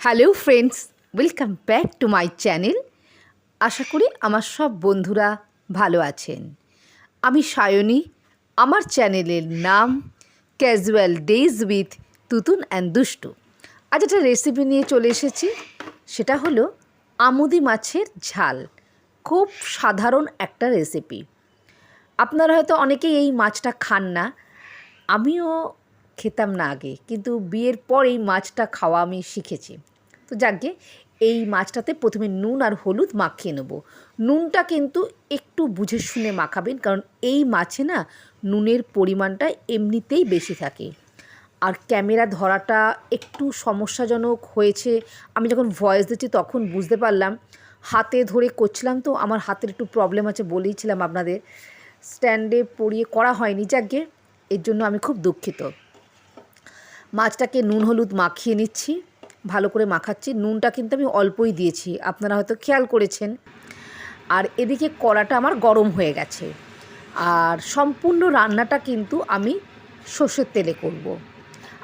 Hello friends welcome back to my channel আশা করি আমার সব বন্ধুরা ভালো আছেন। আমি সায়নী। আমার চ্যানেলের নাম casual days with Tutun and Dushtu আজ একটা রেসিপি নিয়ে চলে এসেছি। সেটা হলো আমুদি মাছের ঝাল। খুব সাধারণ একটা রেসিপি আপনারা হয়তো অনেকেই এই মাছটা খান না। আমিও খেতাম না আগে। কিন্তু বিয়ের পর এই মাছটা খাওয়া আমি শিখেছি। তো যাকে এই মাছটাতে প্রথমে নুন আর হলুদ মাখিয়ে নেব। নুনটা কিন্তু একটু বুঝে শুনে মাখাবেন, কারণ এই মাছে না নুনের পরিমাণটা এমনিতেই বেশি থাকে। আর ক্যামেরা ধরাটা একটু সমস্যাজনক হয়েছে। আমি যখন ভয়েস দিচ্ছি তখন বুঝতে পারলাম। হাতে ধরে করছিলাম তো, আমার হাতের একটু প্রবলেম আছে বলেইছিলাম আপনাদের। স্ট্যান্ডে পড়িয়ে করা হয়নি যাকে এর জন্য আমি খুব দুঃখিত। মাছটাকে নুন, হলুদ মাখিয়ে নিচ্ছি। ভালো করে মাখাচ্ছি। নুনটা কিন্তু আমি অল্পই দিয়েছি। আপনারা হয়তো খেয়াল করেছেন। আর এদিকে কড়াটা আমার গরম হয়ে গেছে। আর সম্পূর্ণ রান্নাটা কিন্তু আমি সর্ষের তেলে করব।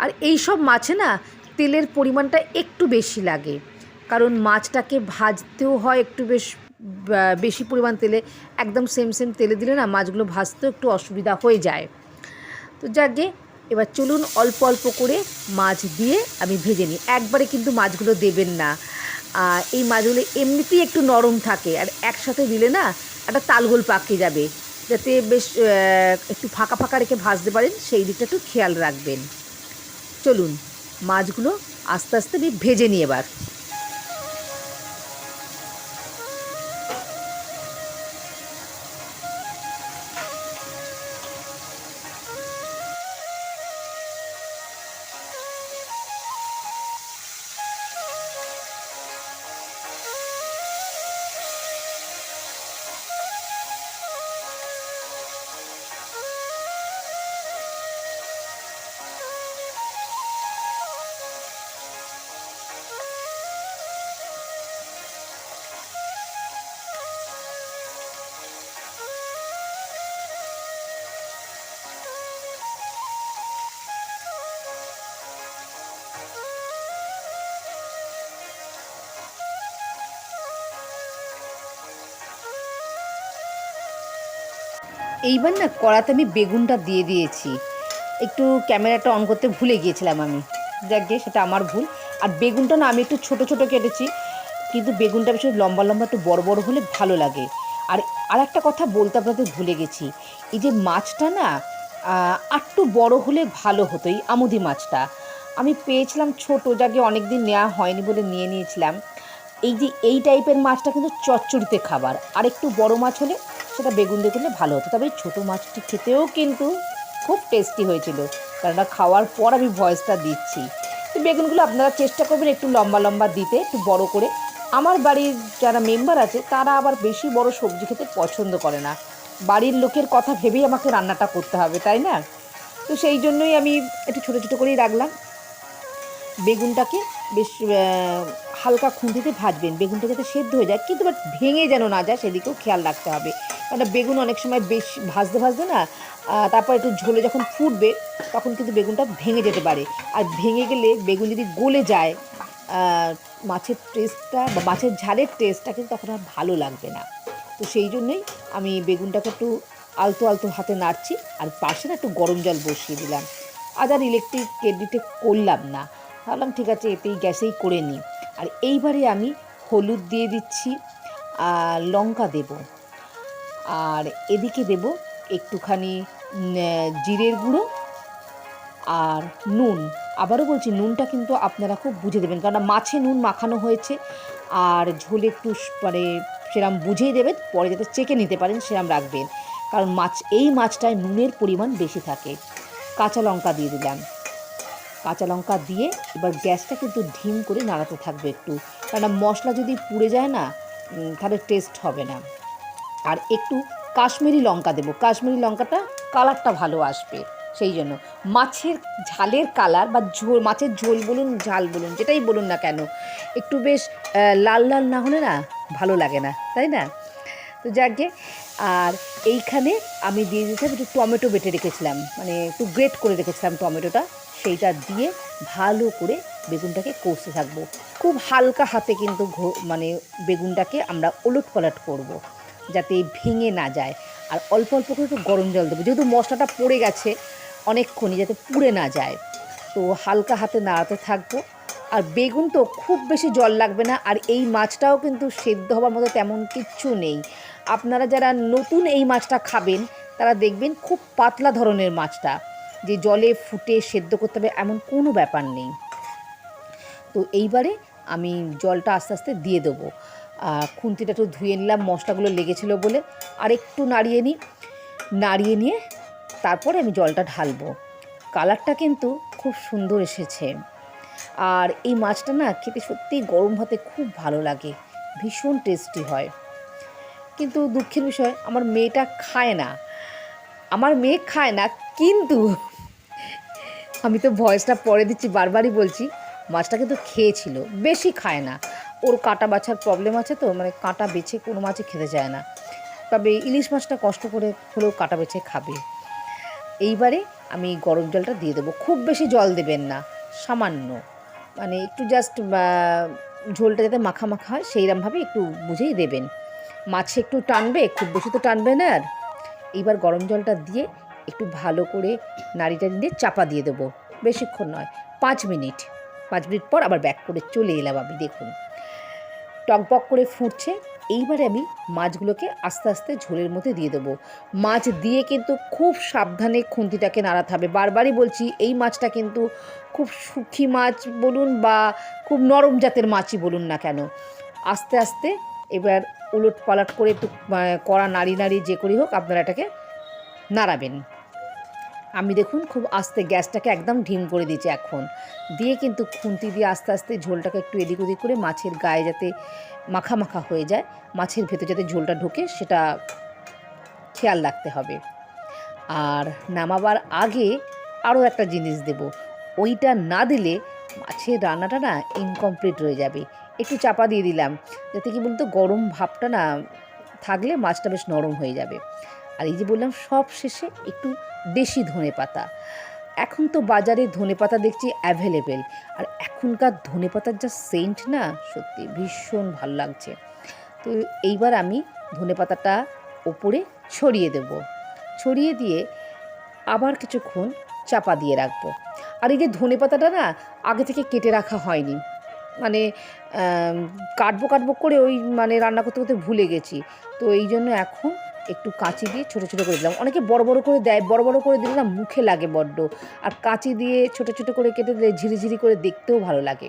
আর এই সব মাছে না তেলের পরিমাণটা একটু বেশি লাগে। কারণ মাছটাকে ভাজতেও হয় একটু বেশ বেশি পরিমাণ তেলে। একদম সেম সেম তেলে দিলে না মাছগুলো ভাজতেও একটু অসুবিধা হয়ে যায়। তো যাকে এবার চলুন অল্প অল্প করে মাছ দিয়ে আমি ভেজে নিই। একবারে কিন্তু মাছগুলো দেবেন না। এই মাছগুলো এমনিতেই একটু নরম থাকে আর একসাথে দিলে না একটা তালগোল পাকে যাবে। যাতে বেশ একটু ফাঁকা ফাঁকা রেখে ভাজতে পারেন, সেই দিকটা একটু খেয়াল রাখবেন। চলুন মাছগুলো আস্তে আস্তে ভেজে নিই এবার। এইবার না কড়াতে আমি বেগুনটা দিয়ে দিয়েছি। একটু ক্যামেরাটা অন করতে ভুলে গিয়েছিলাম আমি। যাক গিয়ে সেটা আমার ভুল। আর বেগুনটা না আমি একটু ছোট ছোট কেটেছি, কিন্তু বেগুনটা বেশি লম্বা লম্বা একটু বড় বড় হলে ভালো লাগে। আর আর একটা কথা বলতে আপনাদের ভুলে গেছি। এই যে মাছটা না আটটু বড় হলে ভালো হতো, এই আমুদি মাছটা। আমি পেয়েছিলাম ছোট, যাকে অনেক দিন নেওয়া হয়নি বলে নিয়ে নিয়েছিলাম। এই যে এই টাইপের মাছটা কিন্তু চচ্চড়িতে খাবার। আর একটু বড় মাছ হলে সেটা বেগুন দিয়ে করলে ভালো হতো। তবে ছোটো মাছটি খেতেও কিন্তু খুব টেস্টি হয়েছিল। কেননা খাওয়ার পর আমি ভয়েসটা দিচ্ছি। তো বেগুনগুলো আপনারা চেষ্টা করবেন একটু লম্বা লম্বা দিতে, একটু বড় করে। আমার বাড়ির যারা মেম্বার আছে, তারা আবার বেশি বড় সবজি খেতে পছন্দ করে না। বাড়ির লোকের কথা ভেবেই আমাকে রান্নাটা করতে হবে, তাই না? তো সেই জন্যই আমি একটু ছোটো ছোটো করেই রাখলাম। বেগুনটাকে বেশ হালকা খুন্তিতে ভাজবেন। বেগুনটা যাতে সেদ্ধ হয়ে যায়, কিন্তু বাট ভেঙে যেন না যায় সেদিকেও খেয়াল রাখতে হবে। কারণ বেগুন অনেক সময় বেশ ভাজতে ভাজতে না তারপর একটু ঝোলে যখন ফুটবে, তখন কিন্তু বেগুনটা ভেঙে যেতে পারে। আর ভেঙে গেলে বেগুন যদি গলে যায় মাছের টেস্টটা বা মাছের ঝালের টেস্টটা কিন্তু তখন আর ভালো লাগবে না। তো সেই জন্যই আমি বেগুনটাকে একটু আলতো আলতো হাতে নাড়ছি, আর পাশে না একটু গরম জল বসিয়ে দিলাম। আজ আর ইলেকট্রিক কেটলিতে করলাম না। ভাবলাম ঠিক আছে, এতেই গ্যাসেই করে নিই। আর এইবারে আমি হলুদ দিয়ে দিচ্ছি, আর লঙ্কা দেব। আর এদিকে দেব একটুখানি জিরের গুঁড়ো আর নুন। আবারও বলছি, নুনটা কিন্তু আপনারা খুব বুঝে দেবেন কারণ মাছে নুন মাখানো হয়েছে, আর ঝোলে একটু মানে সেরম বুঝেই দেবেন, পরে যাতে চেকে নিতে পারেন, সেরম রাখবেন। কারণ মাছ, এই মাছটায় নুনের পরিমাণ বেশি থাকে। কাঁচা লঙ্কা দিয়ে দিলাম। কাঁচা লঙ্কা দিয়ে এবার গ্যাসটা কিন্তু ঢিম করে নাড়াতে থাকবে একটু। কারণ মশলা যদি পুড়ে যায় না তাহলে টেস্ট হবে না। আর একটু কাশ্মীরি লঙ্কা দেবো। কাশ্মীরি লঙ্কাটা কালারটা ভালো আসবে, সেই জন্য। মাছের ঝালের কালার বা ঝোল, মাছের ঝোল বলুন, ঝাল বলুন, যেটাই বলুন না কেন, একটু বেশ লাল লাল না হলে না ভালো লাগে না, তাই না? তো যাকে আর এইখানে আমি দিয়ে দিয়েছিলাম একটু টমেটো বেটে রেখেছিলাম মানে একটু গ্রেট করে রেখেছিলাম টমেটোটা, সেইটা দিয়ে ভালো করে বেগুনটাকে কষতে থাকব। খুব হালকা হাতে কিন্তু মানে বেগুনটাকে আমরা ওলট পালট করব। যাতে ভেঙে না যায়। আর অল্প অল্প করে একটু গরম জল দেবো, যেহেতু মশলাটা পড়ে গেছে অনেকক্ষণই যাতে পুড়ে না যায়। তো হালকা হাতে নাড়াতে থাকব। আর বেগুন তো খুব বেশি জল লাগবে না, আর এই মাছটাও কিন্তু সেদ্ধ হওয়ার মতো তেমন কিচ্ছু নেই। আপনারা যারা নতুন এই মাছটা খাবেন, তারা দেখবেন খুব পাতলা ধরনের মাছটা, যে জলে ফুটে সেদ্ধ করতে হবে এমন কোনো ব্যাপার নেই। তো এইবারে আমি জলটা আস্তে আস্তে দিয়ে দেবো। খুন্তিটা একটু ধুয়ে নিলাম, মশলাগুলো লেগেছিলো বলে। আর একটু নাড়িয়ে নিই। নাড়িয়ে নিয়ে তারপরে আমি জলটা ঢালবো। কালারটা কিন্তু খুব সুন্দর এসেছে। আর এই মাছটা না খেতে সত্যি গরম ভাতে খুব ভালো লাগে। ভীষণ টেস্টি হয়। কিন্তু দুঃখের বিষয়, আমার মেয়েটা খায় না। আমার মেয়ে খায় না, কিন্তু আমি তো ভয়েসটা পরে দিচ্ছি, বারবারই বলছি, মাছটা কিন্তু খেয়েছিল, বেশি খায় না। ওর কাঁটা বাছার প্রবলেম আছে তো মানে কাঁটা বেছে কোনো মাছই খেতে চায় না। তবে ইলিশ মাছটা কষ্ট করে হলেও কাঁটা বেছে খাবে। এইবারে আমি গরম জলটা দিয়ে দেবো। খুব বেশি জল দেবেন না, সামান্য। মানে একটু জাস্ট ঝোলটা যাতে মাখা মাখা হয় সেইরকমভাবে একটু বুঝেই দেবেন। মাছে একটু টানবে, খুব বেশি তো টানবে না আর। এইবার গরম জলটা দিয়ে একটু ভালো করে নাড়িটা দিয়ে চাপা দিয়ে দেবো। বেশিক্ষণ নয়, পাঁচ মিনিট। পাঁচ মিনিট পর আবার ব্যাক করে চলে এলাম আমি, দেখুন। টকবক করে ফুটছে, এইবারে আমি মাছগুলোকে আস্তে আস্তে ঝোলের মধ্যে দিয়ে দেবো। মাছ দিয়ে কিন্তু খুব সাবধানে খুন্তিটাকে নাড়াতে হবে। বারবারই বলছি, এই মাছটা কিন্তু খুব সুখী মাছ বলুন বা খুব নরম জাতের মাছই বলুন না কেন। আস্তে আস্তে এবার উলট পালট করে একটু কড়া নাড়ি নাড়ি যে করি হোক আপনারা এটাকে নাড়াবেন। আমি দেখুন খুব আস্তে গ্যাসটাকে একদম ঢিম করে দিয়েছি এখন। দিয়ে কিন্তু খুন্তি দিয়ে আস্তে আস্তে ঝোলটাকে একটু এদিক ওদিক করে মাছের গায়ে যাতে মাখা মাখা হয়ে যায়, মাছের ভেতর যাতে ঝোলটা ঢোকে সেটা খেয়াল রাখতে হবে। আর নামাবার আগে আরও একটা জিনিস দেব। ওইটা না দিলে মাছের রান্নাটা না ইনকমপ্লিট রয়ে যাবে। একটু চাপা দিয়ে দিলাম, যাতে কি বলতো, গরম ভাবটা না থাকলে মাছটা বেশ নরম হয়ে যাবে। আর এই যে বললাম, সব শেষে একটু দেশি ধনে পাতা এখন তো বাজারে ধনে পাতা দেখছি অ্যাভেলেবেল আর এখনকার ধনে পাতার যা সেন্ট না, সত্যি ভীষণ ভালো লাগছে। তো এইবার আমি ধনে পাতাটা ওপরে ছড়িয়ে দেব। ছড়িয়ে দিয়ে আবার কিছুক্ষণ চাপা দিয়ে রাখব। আর এই যে ধনে পাতাটা না আগে থেকে কেটে রাখা হয়নি। মানে কাটবো কাটবো করে ওই মানে রান্না করতে করতে ভুলে গেছি। তো এই জন্য এখন একটু কাঁচি দিয়ে ছোটো ছোটো করে দিলাম। অনেকে বড় বড় করে দেয়, বড় বড় করে দিলে না মুখে লাগে বড্ড। আর কাঁচি দিয়ে ছোটো ছোটো করে কেটে দিলে ঝিরিঝিরি করে দেখতেও ভালো লাগে।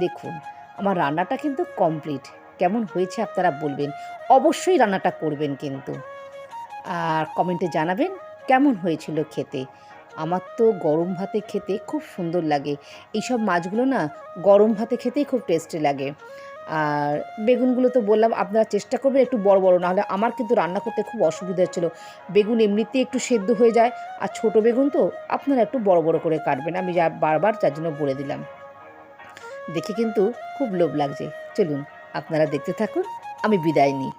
দেখুন, আমার রান্নাটা কিন্তু কমপ্লিট। কেমন হয়েছে আপনারা বলবেন। অবশ্যই রান্নাটা করবেন কিন্তু। আর কমেন্টে জানাবেন কেমন হয়েছিল খেতে। আমার তো গরম ভাতে খেতে খুব সুন্দর লাগে। এইসব মাছগুলো না গরম ভাতে খেতেই খুব টেস্টি লাগে। আর বেগুনগুলো তো বললাম, আপনারা চেষ্টা করবেন একটু বড় বড়, নাহলে আমার কিন্তু রান্না করতে খুব অসুবিধা হচ্ছিল। বেগুন এমনিতেই একটু সেদ্ধ হয়ে যায়, আর ছোট বেগুন তো আপনারা একটু বড় বড় করে কাটবেন, আমি যা বারবার যার জন্য বলে দিলাম। দেখে কিন্তু খুব লোভ লাগছে। চলুন, আপনারা দেখতে থাকুন, আমি বিদায় নিই।